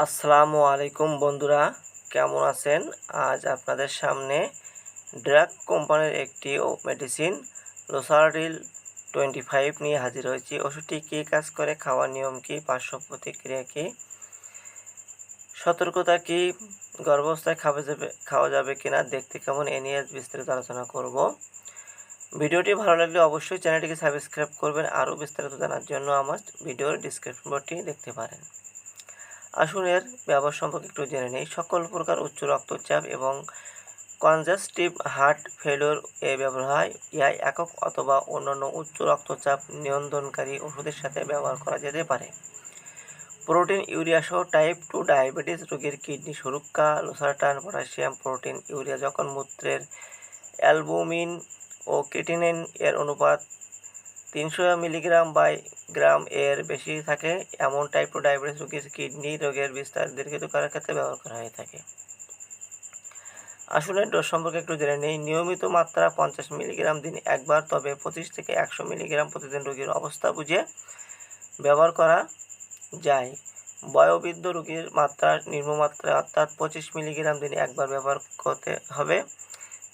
আসসালামু আলাইকুম বন্ধুরা, কেমন আছেন? আজ আপনাদের সামনে ড্রাগ কোম্পানির একটি মেডিসিন, লোসারডিল টোয়েন্টি ফাইভ নিয়ে হাজির হয়েছি। ওষুধটি কী কাজ করে, খাওয়ার নিয়ম কী, পার্শ্ব প্রতিক্রিয়া কী, সতর্কতা কী, গর্ভাবস্থায় খাওয়া যাবে খাওয়া যাবে কিনা, দেখতে কেমন, এ নিয়ে বিস্তারিত আলোচনা করব। ভিডিওটি ভালো লাগলে অবশ্যই চ্যানেলটিকে সাবস্ক্রাইব করবেন, আরও বিস্তারিত জানার জন্য আমার ভিডিওর ডিসক্রিপশন বোর্ডটি দেখতে পারেন। আসুন এর ব্যবহার সম্পর্কে একটু জেনে নেই। সকল প্রকার উচ্চ রক্তচাপ এবং কনজাস্টিভ হার্ট ফেলিওর এ ব্যবহার হয়। ইহা একক অথবা অন্যান্য উচ্চ রক্তচাপ নিয়ন্ত্রণকারী ওষুধের সাথে ব্যবহার করা যেতে পারে। প্রোটিন ইউরিয়া সহ টাইপ টু ডায়াবেটিস রোগীর কিডনি সুরক্ষা লোসারটান পটাশিয়াম প্রোটিন ইউরিয়া যখন মূত্রের অ্যালবুমিন ও ক্রিটিনিন এর অনুপাত তিনশো মিলিগ্রাম বাই গ্রাম এর বেশি থাকে। এমন টাইপ টু ডায়াবেটিস রোগীর কিডনি রোগের বিস্তার দীর্ঘিত করার ক্ষেত্রে ব্যবহার করা হয়ে থাকে। আসলে ডোজ সম্পর্কে একটু জেনে নেই। নিয়মিত মাত্রা পঞ্চাশ মিলিগ্রাম দিন একবার, তবে পঁচিশ থেকে একশো মিলিগ্রাম প্রতিদিন রোগীর অবস্থা বুঝে ব্যবহার করা যায়। বয়োবৃদ্ধ রোগীর মাত্রা নিম্নমাত্রা অর্থাৎ পঁচিশ মিলিগ্রাম দিনে একবার ব্যবহার করতে হবে।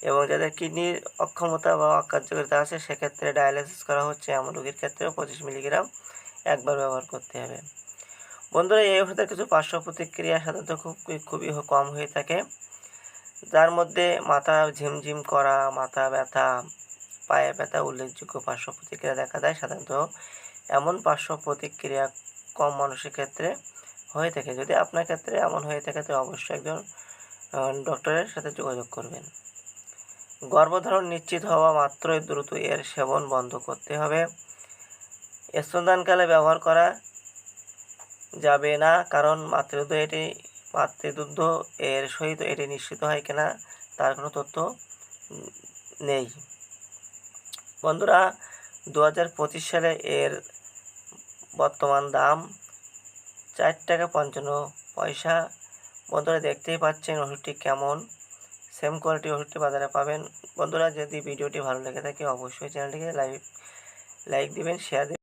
এবং যাদের কিডনির অক্ষমতা বা অকার্যকারিতা আছে, সেক্ষেত্রে ডায়ালিসিস করা হচ্ছে এমন রোগীর ক্ষেত্রেও পঁচিশ মিলিগ্রাম একবার ব্যবহার করতে হবে। বন্ধুরা, এই ওষুধের কিছু পার্শ্ব প্রতিক্রিয়া সাধারণত খুব, খুবই কম হয়ে থাকে। যার মধ্যে মাথা ঝিমঝিম করা, মাথা ব্যথা, পায়ে ব্যথা উল্লেখযোগ্য পার্শ্ব প্রতিক্রিয়া দেখা দেয়। সাধারণত এমন পার্শ্ব প্রতিক্রিয়া কম মানুষের ক্ষেত্রে হয়ে থাকে। যদি আপনার ক্ষেত্রে এমন হয়ে থাকে, তো অবশ্যই একজন ডক্টরের সাথে যোগাযোগ করবেন। গর্ভধারণ নিশ্চিত হওয়া মাত্রই দ্রুত এর সেবন বন্ধ করতে হবে। স্তনদানকালে ব্যবহার করা যাবে না, কারণ মাতৃদুধ এটি, মাতৃদুগ্ধ এর সহিত এটি নিশ্চিত হয় কিনা তার কোনো তথ্য নেই। বন্ধুরা দু হাজার পঁচিশ সালে এর বর্তমান দাম চার টাকা পঞ্চান্ন পয়সা। বন্ধুরা, দেখতেই পাচ্ছেন ওষুধটি কেমন? সেম কোয়ালিটি ওষুধটি বাজারে পাবেন। বন্ধুরা, যদি ভিডিওটি ভালো লেগে থাকে, অবশ্যই চ্যানেলটিকে লাইক লাইক দিবেন শেয়ার